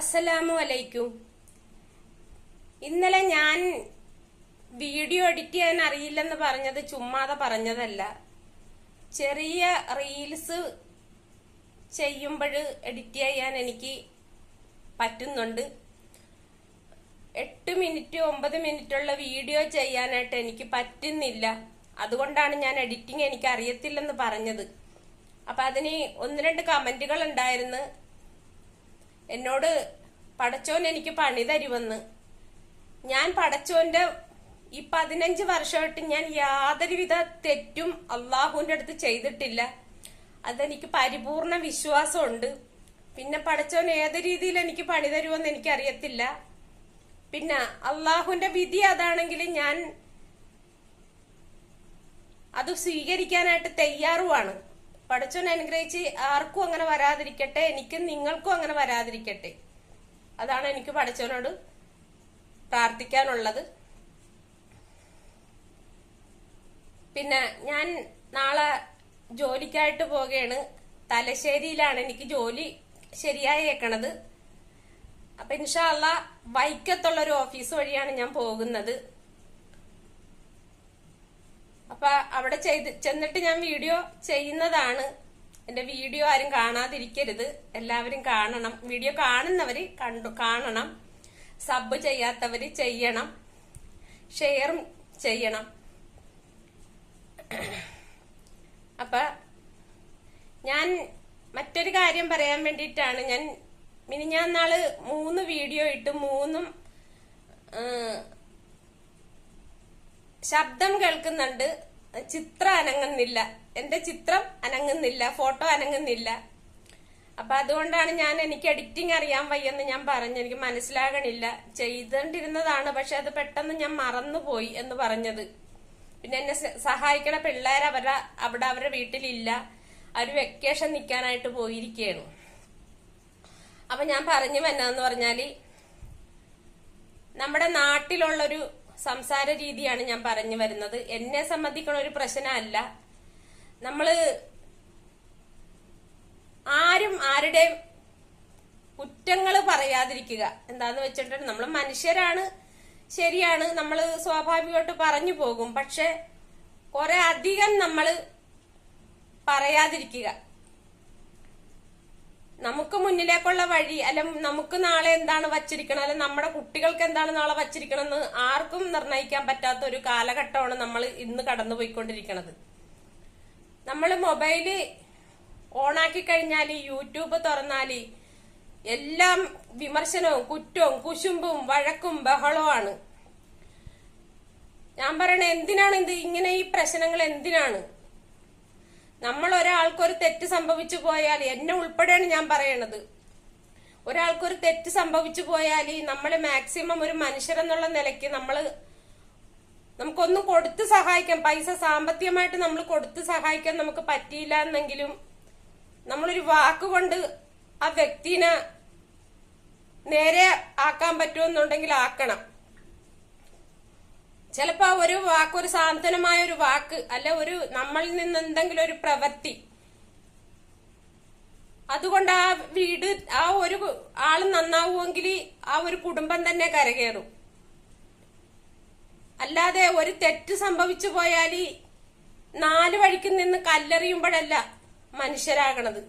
അസ്സലാമു അലൈക്കും. ഇന്നലെ ഞാൻ വീഡിയോ എഡിറ്റ് ചെയ്യാൻ അറിയില്ലെന്ന് പറഞ്ഞത് ചുമ്മാതെ പറഞ്ഞതല്ല. ചെറിയ റീൽസ് ചെയ്യുമ്പോൾ എഡിറ്റ് ചെയ്യാൻ എനിക്ക് പറ്റുന്നുണ്ട്. എട്ട് മിനിറ്റ് ഒമ്പത് മിനിറ്റ് ഉള്ള വീഡിയോ ചെയ്യാനായിട്ട് എനിക്ക് പറ്റുന്നില്ല. അതുകൊണ്ടാണ് ഞാൻ എഡിറ്റിംഗ് എനിക്ക് അറിയത്തില്ലെന്ന് പറഞ്ഞത്. അപ്പൊ അതിന് ഒന്ന് രണ്ട് കമന്റുകൾ ഉണ്ടായിരുന്നു. എന്നോട് പടച്ചോൻ എനിക്ക് പണി തരുമെന്ന്. ഞാൻ പടച്ചോന്റെ ഈ പതിനഞ്ച് വർഷമായിട്ട് ഞാൻ യാതൊരുവിധ തെറ്റും അള്ളാഹുവിന്റെ അടുത്ത് ചെയ്തിട്ടില്ല. അതെനിക്ക് പരിപൂർണ വിശ്വാസമുണ്ട്. പിന്നെ പടച്ചോൻ ഏത് രീതിയിൽ എനിക്ക് പണി തരുമെന്ന് എനിക്കറിയത്തില്ല. പിന്നെ അള്ളാഹുവിന്റെ വിധി അതാണെങ്കിൽ ഞാൻ അത് സ്വീകരിക്കാനായിട്ട് തയ്യാറുമാണ് പടച്ചോൻ അനുഗ്രഹിച്ച് ആർക്കും അങ്ങനെ വരാതിരിക്കട്ടെ എനിക്കും നിങ്ങൾക്കും അങ്ങനെ വരാതിരിക്കട്ടെ. അതാണ് എനിക്ക് പടച്ചോനോട് പ്രാർത്ഥിക്കാനുള്ളത്. പിന്നെ ഞാൻ നാളെ ജോലിക്കായിട്ട് പോവുകയാണ്. തലശ്ശേരിയിലാണ് എനിക്ക് ജോലി ശരിയായേക്കണത്. അപ്പൊ ഇൻഷാല്ല വൈക്കത്തുള്ള ഒരു ഓഫീസ് വഴിയാണ് ഞാൻ പോകുന്നത്. അപ്പൊ അവിടെ ചെയ്ത് ചെന്നിട്ട് ഞാൻ വീഡിയോ ചെയ്യുന്നതാണ്. എന്റെ വീഡിയോ ആരും കാണാതിരിക്കരുത്. എല്ലാവരും കാണണം. വീഡിയോ കാണുന്നവര് കണ്ടു കാണണം. സബ് ചെയ്യാത്തവര് ചെയ്യണം. ഷെയറും ചെയ്യണം. അപ്പൊ ഞാൻ മറ്റൊരു കാര്യം പറയാൻ വേണ്ടിയിട്ടാണ്. ഞാൻ മിനിഞ്ഞാന്നാൾ മൂന്ന് വീഡിയോ ഇട്ട് മൂന്നും ശബ്ദം കേൾക്കുന്നുണ്ട്. ചിത്രം അനങ്ങുന്നില്ല. എന്റെ ചിത്രം അനങ്ങുന്നില്ല. ഫോട്ടോ അനങ്ങുന്നില്ല. അപ്പൊ അതുകൊണ്ടാണ് ഞാൻ എനിക്ക് എഡിറ്റിംഗ് അറിയാൻ വയ്യെന്ന് ഞാൻ പറഞ്ഞു. എനിക്ക് മനസ്സിലാകണില്ല. ചെയ്തോണ്ടിരുന്നതാണ് പക്ഷെ അത് പെട്ടെന്ന് ഞാൻ മറന്നുപോയി എന്ന് പറഞ്ഞത്. പിന്നെ എന്നെ സഹായിക്കണ പിള്ളേർ അവരുടെ അവിടെ അവരുടെ വീട്ടിലില്ല. അവർ വെക്കേഷൻ നിൽക്കാനായിട്ട് പോയിരിക്കുകയാണ് അപ്പൊ ഞാൻ പറഞ്ഞു വന്നതെന്ന് പറഞ്ഞാൽ നമ്മുടെ നാട്ടിലുള്ളൊരു സംസാര രീതിയാണ് ഞാൻ പറഞ്ഞു വരുന്നത്. എന്നെ സംബന്ധിക്കുന്ന ഒരു പ്രശ്നമല്ല. നമ്മൾ ആരും ആരുടെയും കുറ്റങ്ങൾ പറയാതിരിക്കുക. എന്താന്ന് വെച്ചിട്ടുണ്ടെങ്കിൽ നമ്മൾ മനുഷ്യരാണ് ശരിയാണ് നമ്മൾ സ്വാഭാവികമായിട്ട് പറഞ്ഞു പോകും. പക്ഷെ കുറെ അധികം നമ്മൾ പറയാതിരിക്കുക. നമുക്ക് മുന്നിലേക്കുള്ള വഴി അല്ല നമുക്ക് നാളെ എന്താണ് വച്ചിരിക്കണം അല്ലെ നമ്മുടെ കുട്ടികൾക്ക് എന്താണ് നാളെ വച്ചിരിക്കണം എന്ന് ആർക്കും നിർണയിക്കാൻ പറ്റാത്ത ഒരു കാലഘട്ടമാണ് നമ്മൾ ഇന്ന് കടന്നു പോയിക്കൊണ്ടിരിക്കുന്നത് നമ്മൾ മൊബൈൽ ഓണാക്കി കഴിഞ്ഞാൽ യൂട്യൂബ് തുറന്നാൽ എല്ലാം വിമർശനവും കുറ്റവും കുശുമ്പും വഴക്കും ബഹളവുമാണ് ഞാൻ പറയണ എന്തിനാണ് ഇത്? ഇങ്ങനെ ഈ പ്രശ്നങ്ങൾ എന്തിനാണ്? നമ്മൾ ഒരാൾക്കൊരു തെറ്റ് സംഭവിച്ചു പോയാൽ എന്നെ ഉൾപ്പെടെയാണ് ഞാൻ പറയണത്. ഒരാൾക്കൊരു തെറ്റ് സംഭവിച്ചു പോയാൽ നമ്മൾ മാക്സിമം ഒരു മനുഷ്യരെന്നുള്ള നിലയ്ക്ക് നമ്മൾ നമുക്കൊന്നും കൊടുത്ത് സഹായിക്കാം പൈസ സാമ്പത്തികമായിട്ട് നമ്മൾ കൊടുത്ത് സഹായിക്കാൻ നമുക്ക് പറ്റിയില്ല എന്നെങ്കിലും നമ്മളൊരു വാക്കുകൊണ്ട് ആ വ്യക്തിനെ നേരെ ആക്കാൻ പറ്റുമെന്നുണ്ടെങ്കിൽ ആക്കണം. ചിലപ്പോ ഒരു വാക്ക് ഒരു സാന്ത്വനമായ ഒരു വാക്ക് അല്ല ഒരു നമ്മളിൽ നിന്ന് എന്തെങ്കിലും ഒരു പ്രവൃത്തി. അതുകൊണ്ട് ആ വീട് ആ ഒരു ആൾ നന്നാവുമെങ്കിൽ ആ ഒരു കുടുംബം തന്നെ കരകയറും. അല്ലാതെ ഒരു തെറ്റ് സംഭവിച്ചു പോയാൽ നാല് വഴിക്ക് നിന്ന് കല്ലെറിയുമ്പോഴല്ല മനുഷ്യരാകണത്.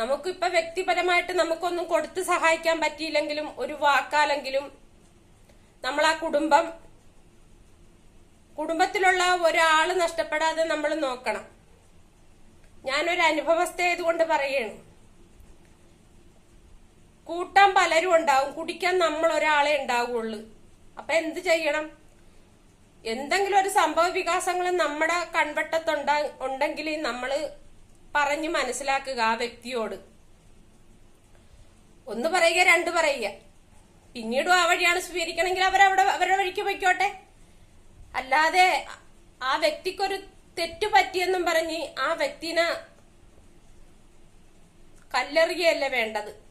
നമുക്കിപ്പൊ വ്യക്തിപരമായിട്ട് നമുക്കൊന്നും കൊടുത്ത് സഹായിക്കാൻ പറ്റിയില്ലെങ്കിലും ഒരു വാക്കാലെങ്കിലും നമ്മൾ ആ കുടുംബം കുടുംബത്തിലുള്ള ഒരാൾ നഷ്ടപ്പെടാതെ നമ്മൾ നോക്കണം. ഞാനൊരു അനുഭവസ്ഥ ആയതുകൊണ്ട് പറയാണ് കൂട്ടാൻ പലരും ഉണ്ടാവും കുടിക്കാൻ നമ്മൾ ഒരാളെ ഉണ്ടാവുള്ളൂ. അപ്പൊ എന്ത് ചെയ്യണം? എന്തെങ്കിലും ഒരു സംഭവ വികാസങ്ങൾ നമ്മുടെ കൺവട്ടത്തുണ്ട ഉണ്ടെങ്കിൽ നമ്മൾ പറഞ്ഞ് മനസ്സിലാക്കുക ആ വ്യക്തിയോട്. ഒന്ന് പറയുക രണ്ട് പറയുക. പിന്നീടും ആ വഴിയാണ് സ്വീകരിക്കണമെങ്കിൽ അവരവിടെ അവരുടെ വഴിക്ക് പൊയ്ക്കോട്ടെ. അല്ലാതെ ആ വ്യക്തിക്കൊരു തെറ്റു പറ്റിയെന്നും പറഞ്ഞ് ആ വ്യക്തിനെ കല്ലെറിയല്ല വേണ്ടത്?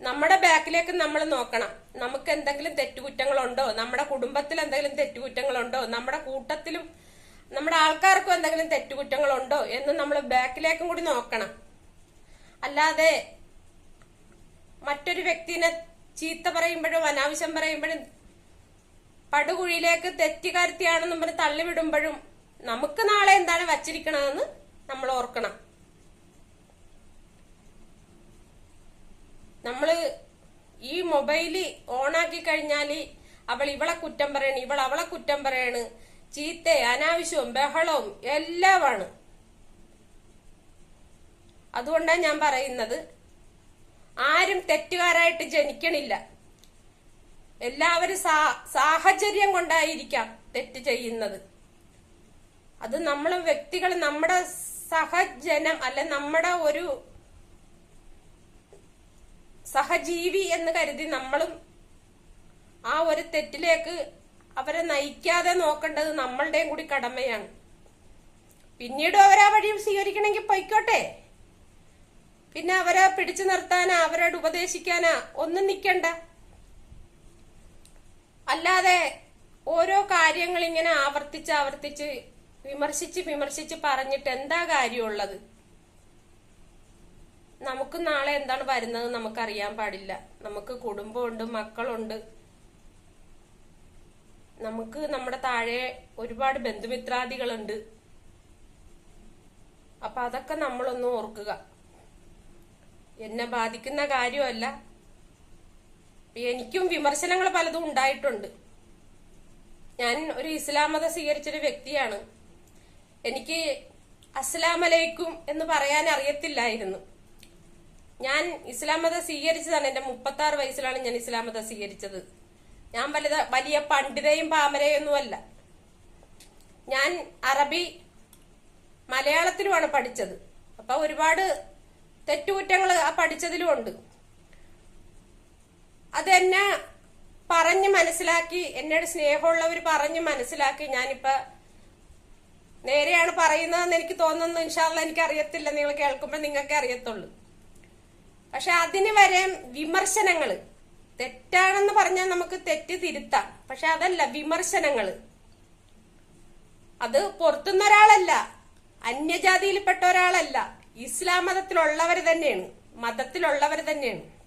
നമ്മുടെ ബാക്കിലേക്ക് നമ്മൾ നോക്കണം. നമുക്ക് എന്തെങ്കിലും തെറ്റുകുറ്റങ്ങളുണ്ടോ? നമ്മുടെ കുടുംബത്തിൽ എന്തെങ്കിലും തെറ്റുകുറ്റങ്ങളുണ്ടോ? നമ്മുടെ കൂട്ടത്തിലും നമ്മുടെ ആൾക്കാർക്കും എന്തെങ്കിലും തെറ്റുകുറ്റങ്ങളുണ്ടോ എന്ന് നമ്മൾ ബാക്കിലേക്കും കൂടി നോക്കണം. അല്ലാതെ മറ്റൊരു വ്യക്തിനെ ചീത്ത പറയുമ്പോഴും അനാവശ്യം പറയുമ്പോഴും പടുകുഴിയിലേക്ക് തെറ്റുകാരുത്തിയാണെന്നും പറഞ്ഞ് തള്ളിവിടുമ്പോഴും നമുക്ക് നാളെ എന്താണ് വച്ചിരിക്കണമെന്ന് നമ്മൾ ഓർക്കണം. നമ്മൾ ഈ മൊബൈൽ ഓണാക്കി കഴിഞ്ഞാൽ അവൾ ഇവളെ കുറ്റം പറയണ് ഇവൾ അവളെ കുറ്റം പറയണ്. ചീത്ത അനാവശ്യവും ബഹളവും എല്ലാമാണ്. അതുകൊണ്ടാണ് ഞാൻ പറയുന്നത് ആരും തെറ്റുകാരായിട്ട് ജനിക്കണില്ല. എല്ലാവരും സാഹചര്യം കൊണ്ടായിരിക്കാം തെറ്റ് ചെയ്യുന്നത്. അത് നമ്മൾ വ്യക്തികൾ നമ്മുടെ സഹജനം അല്ലെ നമ്മുടെ ഒരു സഹജീവി എന്ന് കരുതി നമ്മളും ആ ഒരു തെറ്റിലേക്ക് അവരെ നയിക്കാതെ നോക്കേണ്ടത് നമ്മളുടെയും കൂടി കടമയാണ്. പിന്നീട് അവരാ വഴി സ്വീകരിക്കണമെങ്കിൽ പൊയ്ക്കോട്ടെ. പിന്നെ അവരെ പിടിച്ചു നിർത്താനാ അവരോട് ഉപദേശിക്കാനാ ഒന്നും നിക്കണ്ട. അല്ലാതെ ഓരോ കാര്യങ്ങൾ ഇങ്ങനെ ആവർത്തിച്ച് ആവർത്തിച്ച് വിമർശിച്ച് വിമർശിച്ച് പറഞ്ഞിട്ട് എന്താ കാര്യമുള്ളത്? നമുക്ക് നാളെ എന്താണ് വരുന്നത് നമുക്കറിയാൻ പാടില്ല. നമുക്ക് കുടുംബമുണ്ട് മക്കളുണ്ട്. നമുക്ക് നമ്മുടെ താഴെ ഒരുപാട് ബന്ധുമിത്രാദികളുണ്ട്. അപ്പൊ അതൊക്കെ നമ്മളൊന്ന് ഓർക്കുക. എന്നെ ബാധിക്കുന്ന കാര്യമല്ല. എനിക്കും വിമർശനങ്ങൾ പലതും ഉണ്ടായിട്ടുണ്ട്. ഞാൻ ഒരു ഇസ്ലാം മതം സ്വീകരിച്ചൊരു വ്യക്തിയാണ്. എനിക്ക് അസ്ലാം അലൈക്കും എന്ന് പറയാൻ അറിയത്തില്ലായിരുന്നു. ഞാൻ ഇസ്ലാം മതം സ്വീകരിച്ചതാണ്. എന്റെ മുപ്പത്തി ആറ് വയസ്സിലാണ് ഞാൻ ഇസ്ലാം മതം സ്വീകരിച്ചത്. ഞാൻ വലുത വലിയ പണ്ഡിതയും പാമരയൊന്നുമല്ല. ഞാൻ അറബി മലയാളത്തിലുമാണ് പഠിച്ചത്. അപ്പൊ ഒരുപാട് തെറ്റുകുറ്റങ്ങൾ ആ പഠിച്ചതിലും ഉണ്ട്. അതെന്നെ പറഞ്ഞ് മനസ്സിലാക്കി എന്നോട് സ്നേഹമുള്ളവർ പറഞ്ഞ് മനസ്സിലാക്കി ഞാനിപ്പോ നേരെയാണ് പറയുന്നതെന്ന് എനിക്ക് തോന്നുന്നു. ഇൻഷാല്ല എനിക്ക് അറിയത്തില്ല നിങ്ങൾ കേൾക്കുമ്പോൾ നിങ്ങൾക്ക് അറിയത്തുള്ളൂ. പക്ഷെ അതിന് വരെ വിമർശനങ്ങൾ തെറ്റാണെന്ന് പറഞ്ഞാൽ നമുക്ക് തെറ്റ് തിരുത്താം. പക്ഷെ അതല്ല വിമർശനങ്ങൾ അത് പുറത്തുനിന്ന് ഒരാളല്ല അന്യജാതിയിൽപ്പെട്ട ഒരാളല്ല. ഇസ്ലാം മതത്തിലുള്ളവർ തന്നെയാണ്. മതത്തിലുള്ളവർ തന്നെയാണ്.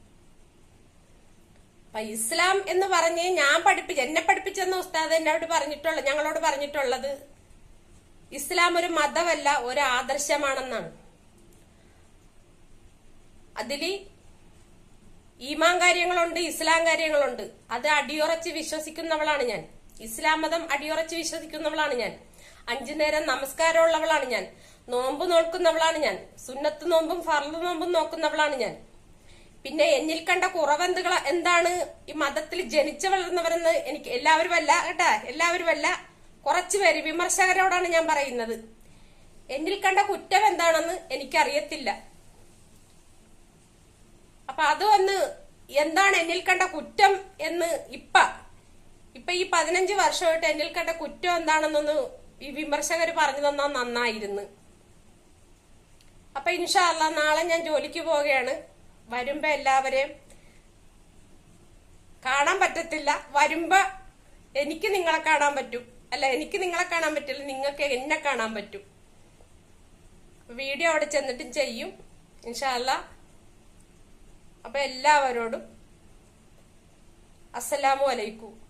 അപ്പൊ ഇസ്ലാം എന്ന് പറഞ്ഞ് ഞാൻ പഠിപ്പിച്ച എന്നെ പഠിപ്പിച്ചെന്ന ഉസ്താദ് എന്നോട് പറഞ്ഞിട്ടുള്ള ഞങ്ങളോട് പറഞ്ഞിട്ടുള്ളത് ഇസ്ലാം ഒരു മതമല്ല ഒരു ആദർശമാണെന്നാണ്. അതിൽ ഈമാൻ കാര്യങ്ങളുണ്ട് ഇസ്ലാം കാര്യങ്ങളുണ്ട്. അത് അടിയുറച്ച് വിശ്വസിക്കുന്നവളാണ് ഞാൻ. ഇസ്ലാം മതം അടിയുറച്ച് വിശ്വസിക്കുന്നവളാണ് ഞാൻ. അഞ്ചു നേരം നമസ്കാരമുള്ളവളാണ് ഞാൻ. നോമ്പ് നോക്കുന്നവളാണ് ഞാൻ. സുന്നത്ത് നോമ്പും ഫർദ് നോമ്പും നോക്കുന്നവളാണ് ഞാൻ. പിന്നെ എന്നിൽ കണ്ട കുറവെന്തുകൾ എന്താണ്? ഈ മതത്തിൽ ജനിച്ചു വളർന്നവരെന്ന് എനിക്ക് എല്ലാവരും അല്ല കേട്ടാ എല്ലാവരും അല്ല. കുറച്ചു പേര് വിമർശകരോടാണ് ഞാൻ പറയുന്നത്. എന്നിൽ കണ്ട കുറ്റം എന്താണെന്ന് എനിക്കറിയത്തില്ല. അപ്പൊ അത് വന്ന് എന്താണ് എന്നിൽ കണ്ട കുറ്റം എന്ന് ഇപ്പ ഇപ്പൊ ഈ പതിനഞ്ച് വർഷമായിട്ട് എന്നിൽ കണ്ട കുറ്റം എന്താണെന്നൊന്ന് ഈ വിമർശകർ പറഞ്ഞു തന്നാൽ നന്നായിരുന്നു. അപ്പൊ ഇൻഷാല്ല നാളെ ഞാൻ ജോലിക്ക് പോവുകയാണ്. വരുമ്പോ എല്ലാവരെയും കാണാൻ പറ്റത്തില്ല. വരുമ്പോ എനിക്ക് നിങ്ങളെ കാണാൻ പറ്റും. അല്ല എനിക്ക് നിങ്ങളെ കാണാൻ പറ്റില്ല നിങ്ങൾക്ക് എന്നെ കാണാൻ പറ്റും. വീഡിയോ അവിടെ ചെന്നിട്ടും ചെയ്യും ഇൻഷാല്ല അപ്പൊ എല്ലാവരോടും അസ്സലാമു അലൈക്കും.